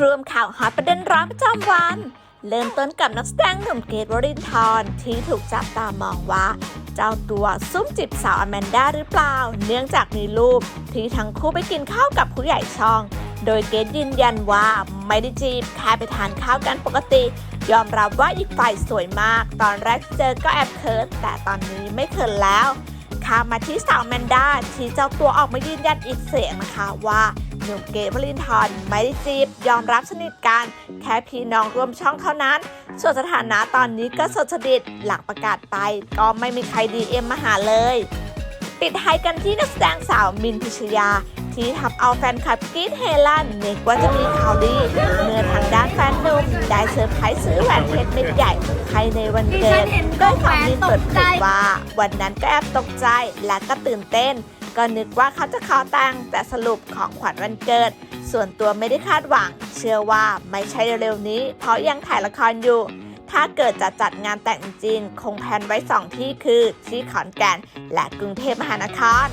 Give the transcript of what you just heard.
รวมข่าวฮอตประเด็นร้อนประจำวัน เริ่มต้นกับนักแสดงหนุ่มเกรทวรินทร์ที่ถูกจับตามองว่า เจ้าตัวซุ่มจีบสาวอแมนด้าหรือเปล่า เนื่องจากมีรูปที่ทั้งคู่ไปกินข้าวกับผู้ใหญ่ช่อง โดยเกรทยืนยันว่าไม่ได้จีบแค่ไปทานข้าวกันปกติ ยอมรับว่าอีกฝ่ายสวยมาก ตอนแรกเจอก็แอบเขินแต่ตอนนี้ไม่เขินแล้วข้ามาที่สาวแมนด้าที่เจ้าตัวออกมายืนยันอีกเสียงนะคะว่า หนุ่มเกรทวรินทร์ไม่ได้จีบ ยอมรับสนิทกัน แค่พี่น้องร่วมช่องเท่านั้น ส่วนสถานะตอนนี้ก็สดสนิทหลังประกาศไปก็ไม่มีใครดีเอ็มมาหาเลย ปิดท้ายกันที่นักแสดงสาวมินพิชยา ที่ทำเอาแฟนคลับกรีดเฮลันนึกว่าจะมีข่าวดี เมื่อทางด้านแฟนหนุ่มได้เซอร์ไพรส์ซื้อแหวนเพชรเม็ดใหญ่ให้ในวันเกิดโดยสาวมินเปิดเผยว่า วันนั้นก็แอบตกใจและก็ตื่นเต้น ก็นึกว่าเขาจะขอแต่งแต่สรุปของขวัญวันเกิด ส่วนตัวไม่ได้คาดหวัง เชื่อว่าไม่ใช่เร็วๆนี้ เพราะยังถ่ายละครอยู่ ถ้าเกิดจะจัดงานแต่งจริง คงแพลนไว้สองที่คือที่ขอนแก่นและกรุงเทพมหานคร